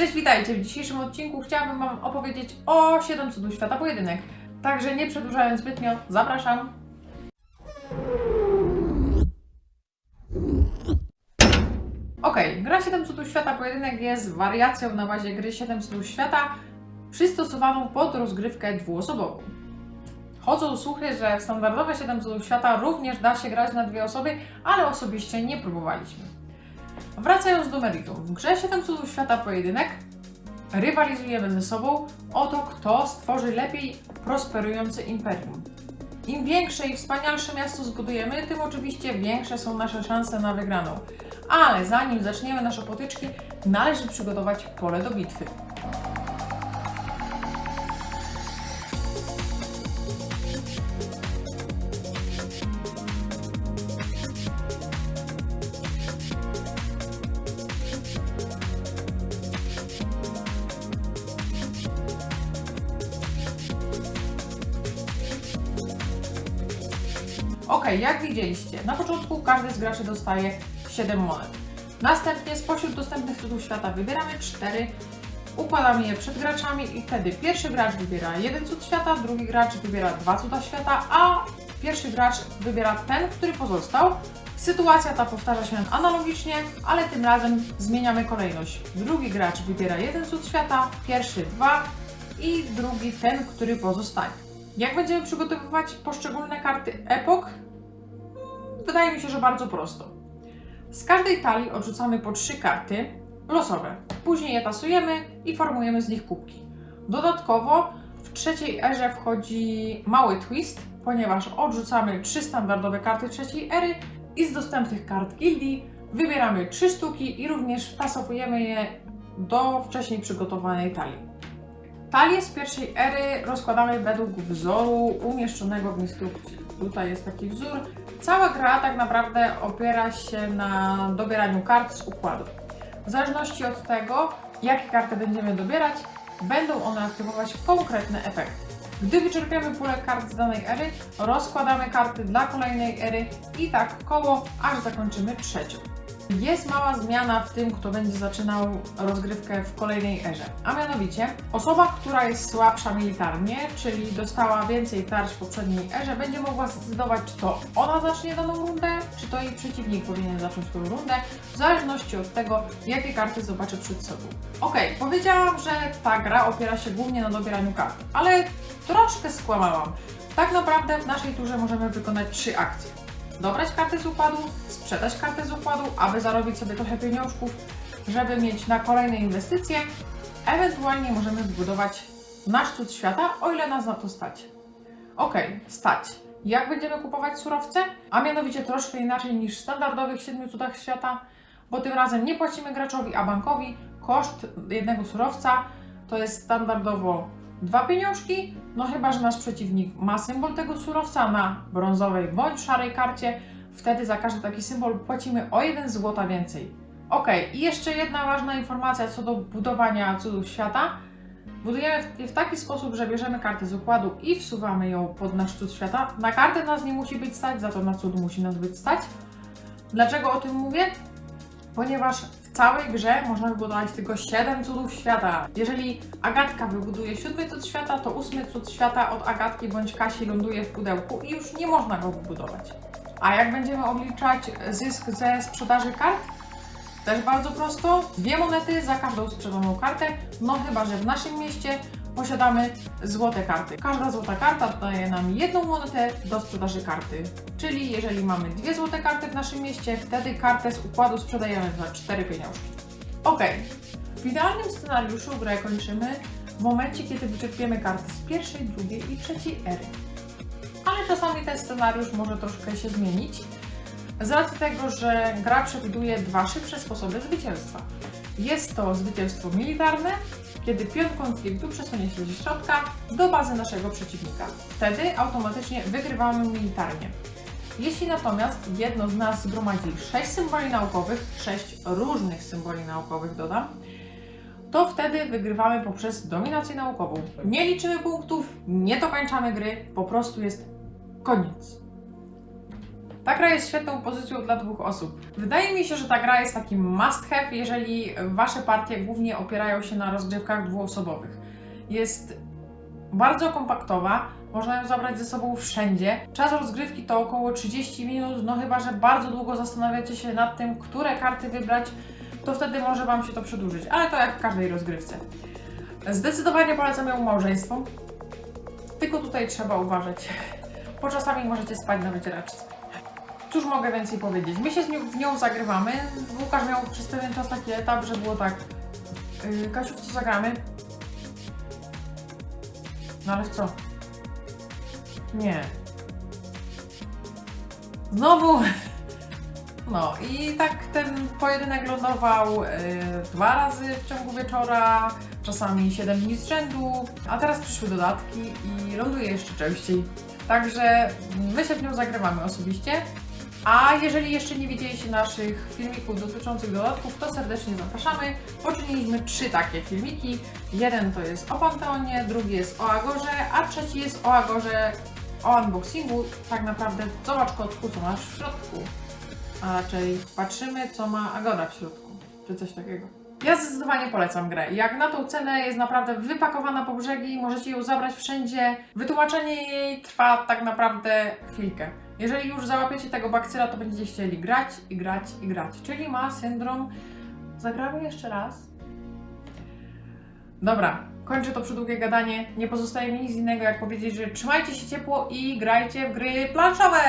Cześć, witajcie! W dzisiejszym odcinku chciałabym Wam opowiedzieć o 7 cudów świata pojedynek. Także nie przedłużając zbytnio, zapraszam. Okej, gra 7 cudów świata pojedynek jest wariacją na bazie gry 7 cudów świata przystosowaną pod rozgrywkę dwuosobową. Chodzą słuchy, że w standardowe 7 cudów świata również da się grać na dwie osoby, ale osobiście nie próbowaliśmy. Wracając do meritum, w grze 7 cudów świata pojedynek rywalizujemy ze sobą o to, kto stworzy lepiej prosperujące imperium. Im większe i wspanialsze miasto zbudujemy, tym oczywiście większe są nasze szanse na wygraną. Ale zanim zaczniemy nasze potyczki, należy przygotować pole do bitwy. Ok, jak widzieliście, na początku każdy z graczy dostaje 7 monet. Następnie spośród dostępnych cudów świata wybieramy 4, układamy je przed graczami i wtedy pierwszy gracz wybiera jeden cud świata, drugi gracz wybiera dwa cuda świata, a pierwszy gracz wybiera ten, który pozostał. Sytuacja ta powtarza się analogicznie, ale tym razem zmieniamy kolejność. Drugi gracz wybiera jeden cud świata, pierwszy dwa i drugi ten, który pozostanie. Jak będziemy przygotowywać poszczególne karty epok? Wydaje mi się, że bardzo prosto. Z każdej talii odrzucamy po trzy karty losowe. Później je tasujemy i formujemy z nich kubki. Dodatkowo w trzeciej erze wchodzi mały twist, ponieważ odrzucamy trzy standardowe karty trzeciej ery i z dostępnych kart gildii wybieramy trzy sztuki i również wtasowujemy je do wcześniej przygotowanej talii. Talię z pierwszej ery rozkładamy według wzoru umieszczonego w instrukcji. Tutaj jest taki wzór. Cała gra tak naprawdę opiera się na dobieraniu kart z układu. W zależności od tego, jakie karty będziemy dobierać, będą one aktywować konkretne efekty. Gdy wyczerpiemy pulę kart z danej ery, rozkładamy karty dla kolejnej ery i tak koło, aż zakończymy trzecią. Jest mała zmiana w tym, kto będzie zaczynał rozgrywkę w kolejnej erze. A mianowicie, osoba, która jest słabsza militarnie, czyli dostała więcej tarcz w poprzedniej erze, będzie mogła zdecydować, czy to ona zacznie daną rundę, czy to jej przeciwnik powinien zacząć tą rundę, w zależności od tego, jakie karty zobaczy przed sobą. Ok, powiedziałam, że ta gra opiera się głównie na dobieraniu kart, ale troszkę skłamałam. Tak naprawdę w naszej turze możemy wykonać trzy akcje dobrać kartę z układu, sprzedać kartę z układu, aby zarobić sobie trochę pieniążków, żeby mieć na kolejne inwestycje. Ewentualnie możemy zbudować nasz cud świata, o ile nas na to stać. Ok, stać. Jak będziemy kupować surowce? A mianowicie troszkę inaczej niż w standardowych siedmiu cudach świata, bo tym razem nie płacimy graczowi, a bankowi. Koszt jednego surowca to jest standardowo dwa pieniążki, no chyba, że nasz przeciwnik ma symbol tego surowca na brązowej bądź szarej karcie, wtedy za każdy taki symbol płacimy o 1 złota więcej. Ok, i jeszcze jedna ważna informacja co do budowania cudów świata. Budujemy je w taki sposób, że bierzemy kartę z układu i wsuwamy ją pod nasz cud świata. Na kartę nas nie musi być stać, za to na cud musi nas być stać. Dlaczego o tym mówię? Ponieważ w całej grze można wybudować tylko 7 cudów świata. Jeżeli Agatka wybuduje siódmy cud świata, to ósmy cud świata od Agatki bądź Kasi ląduje w pudełku i już nie można go wybudować. A jak będziemy obliczać zysk ze sprzedaży kart? Też bardzo prosto. Dwie monety za każdą sprzedaną kartę, no chyba, że w naszym mieście posiadamy złote karty. Każda złota karta daje nam jedną monetę do sprzedaży karty. Czyli jeżeli mamy dwie złote karty w naszym mieście, wtedy kartę z układu sprzedajemy za cztery pieniążki. Ok, w idealnym scenariuszu grę kończymy w momencie, kiedy wyczerpiemy karty z pierwszej, drugiej i trzeciej ery. Ale czasami ten scenariusz może troszkę się zmienić. Z racji tego, że gra przewiduje dwa szybsze sposoby zwycięstwa. Jest to zwycięstwo militarne, kiedy pion konfliktu przesunie się ze środka do bazy naszego przeciwnika. Wtedy automatycznie wygrywamy militarnie. Jeśli natomiast jedno z nas zgromadzi 6 symboli naukowych, 6 różnych symboli naukowych dodam, to wtedy wygrywamy poprzez dominację naukową. Nie liczymy punktów, nie dokończamy gry, po prostu jest koniec. Ta gra jest świetną pozycją dla dwóch osób. Wydaje mi się, że ta gra jest takim must have, jeżeli wasze partie głównie opierają się na rozgrywkach dwuosobowych. Jest bardzo kompaktowa, można ją zabrać ze sobą wszędzie. Czas rozgrywki to około 30 minut, no chyba, że bardzo długo zastanawiacie się nad tym, które karty wybrać, to wtedy może Wam się to przedłużyć, ale to jak w każdej rozgrywce. Zdecydowanie polecam ją małżeństwu, tylko tutaj trzeba uważać, bo czasami możecie spać na wycieraczce. Cóż mogę więcej powiedzieć? My się z nią, w nią zagrywamy. Łukasz miał przez pewien czas taki etap, że było tak. Yy, Kasiu, w co zagramy? No ale w co? Nie. Znowu! No i tak ten pojedynek lądował y, dwa razy w ciągu wieczora, czasami 7 dni z rzędu, a teraz przyszły dodatki i ląduje jeszcze częściej. Także my się w nią zagrywamy osobiście. A jeżeli jeszcze nie widzieliście naszych filmików dotyczących dodatków, to serdecznie zapraszamy. Poczyniliśmy trzy takie filmiki. Jeden to jest o Panteonie, drugi jest o Agorze, a trzeci jest o Agorze, o unboxingu. Tak naprawdę zobacz kotku, co masz w środku. A raczej patrzymy, co ma Agora w środku, czy coś takiego. Ja zdecydowanie polecam grę. Jak na tą cenę jest naprawdę wypakowana po brzegi, możecie ją zabrać wszędzie. Wytłumaczenie jej trwa tak naprawdę chwilkę. Jeżeli już załapiecie tego bakcyla, to będziecie chcieli grać i grać i grać. Czyli ma syndrom. Zagramy jeszcze raz. Dobra, kończę to przydługie gadanie. Nie pozostaje mi nic innego, jak powiedzieć, że trzymajcie się ciepło i grajcie w gry planszowe!